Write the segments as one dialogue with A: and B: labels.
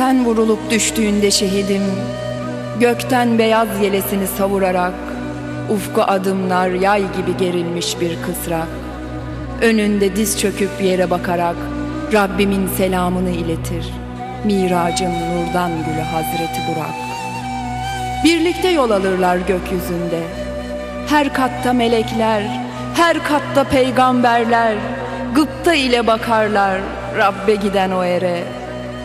A: Sen vurulup düştüğünde şehidim Gökten beyaz yelesini savurarak Ufku adımlar yay gibi gerilmiş bir kısrak Önünde diz çöküp yere bakarak Rabbimin selamını iletir Miracın nurdan gülü Hazreti Burak. Birlikte yol alırlar gökyüzünde. Her katta melekler Her katta peygamberler Gıpta ile bakarlar Rabbe giden o ere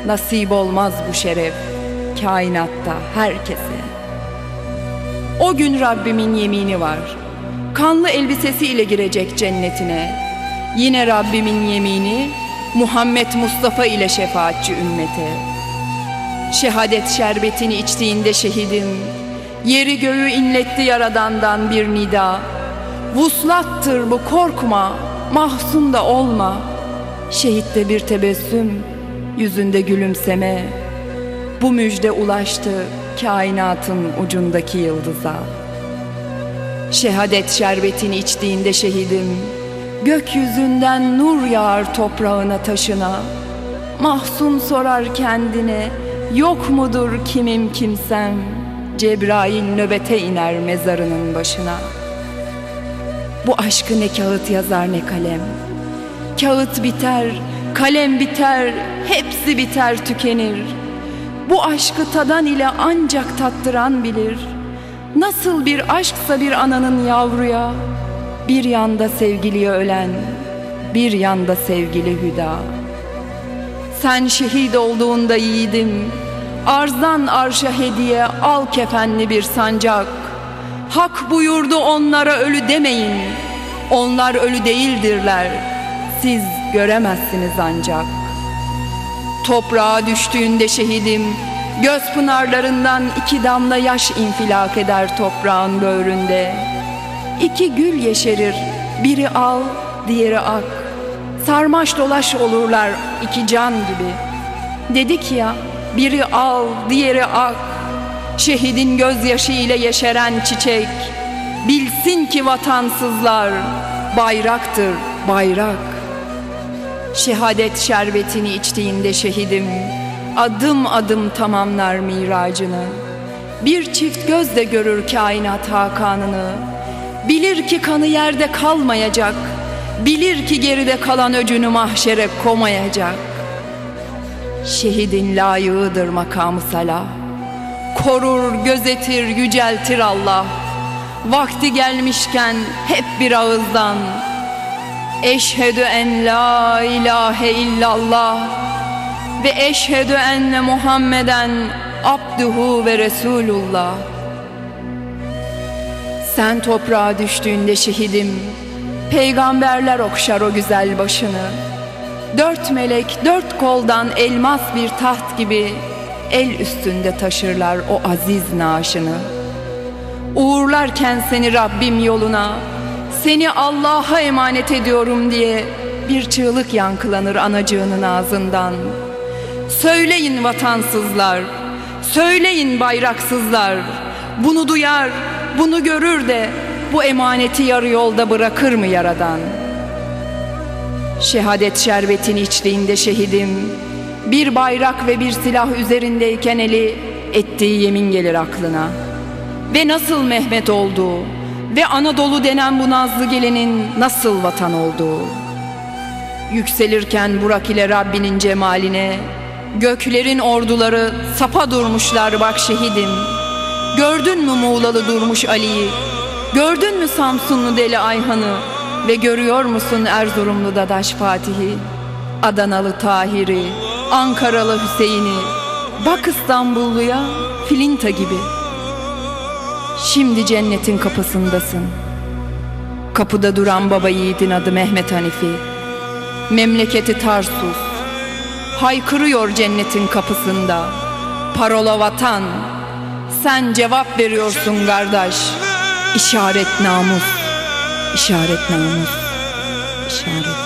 A: Nasip olmaz bu şeref Kainatta herkese. O gün Rabbimin yemini var. Kanlı elbisesi ile girecek cennetine. Yine Rabbimin yemini Muhammed Mustafa ile şefaatçi ümmete. Şehadet şerbetini içtiğinde şehidim Yeri göğü inletti yaradandan bir nida. Vuslattır bu korkma Mahzun da olma. Şehitte bir tebessüm Yüzünde gülümseme. Bu müjde ulaştı Kainatın ucundaki yıldıza. Şehadet şerbetini içtiğinde şehidim Gökyüzünden nur yağar toprağına taşına. Mahzun sorar kendine Yok mudur kimim kimsem? Cebrail nöbete iner mezarının başına. Bu aşkı ne kağıt yazar ne kalem. Kağıt biter, kalem biter, hepsi biter tükenir. Bu aşkı tadan ile ancak tattıran bilir. Nasıl bir aşksa bir ananın yavruya Bir yanda sevgiliye ölen, bir yanda sevgili hüda. Sen şehit olduğunda yiğidim Arzdan arşa hediye al kefenli bir sancak. Hak buyurdu onlara ölü demeyin Onlar ölü değildirler Siz göremezsiniz ancak. Toprağa düştüğünde şehidim Göz pınarlarından iki damla yaş infilak eder toprağın böğründe. İki gül yeşerir Biri al, diğeri ak. Sarmaş dolaş olurlar iki can gibi. Dedik ya biri al diğeri ak. Şehidin gözyaşı ile yeşeren çiçek. Bilsin ki vatansızlar bayraktır bayrak Şehadet şerbetini içtiğinde şehidim. Adım adım tamamlar miracını. Bir çift gözle görür kainat hakanını. Bilir ki kanı yerde kalmayacak. Bilir ki geride kalan öcünü mahşere komayacak. Şehidin layığıdır makamı salah. Korur, gözetir, yüceltir Allah. Vakti gelmişken hep bir ağızdan Eşhedü en la ilahe illallah Ve eşhedü enne Muhammeden abduhu ve Resulullah. Sen toprağa düştüğünde şehidim Peygamberler okşar o güzel başını. Dört melek dört koldan elmas bir taht gibi El üstünde taşırlar o aziz naaşını. Uğurlarken seni Rabbim yoluna Seni Allah'a emanet ediyorum diye Bir çığlık yankılanır anacığının ağzından Söyleyin vatansızlar Söyleyin bayraksızlar Bunu duyar, bunu görür de bu emaneti yarı yolda bırakır mı yaradan? Şehadet şerbetini içtiğinde şehidim, bir bayrak ve bir silah üzerindeyken eli ettiği yemin gelir aklına. Ve nasıl Mehmet olduğu ve Anadolu denen bu nazlı gelinin nasıl vatan olduğu. Yükselirken Burak ile Rabbinin cemaline, göklerin orduları sapa durmuşlar bak şehidim. Gördün mü Muğlalı durmuş Ali'yi, Gördün mü Samsunlu Deli Ayhan'ı ve görüyor musun Erzurumlu Dadaş Fatih'i? Adanalı Tahir'i, Ankaralı Hüseyin'i, bak İstanbulluya filinta gibi. Şimdi cennetin kapısındasın. Kapıda duran baba yiğidin adı Mehmet Hanifi. Memleketi Tarsus. Haykırıyor cennetin kapısında. Parola vatan. Sen cevap veriyorsun kardeş. İşaret namus, işaret namus, işaret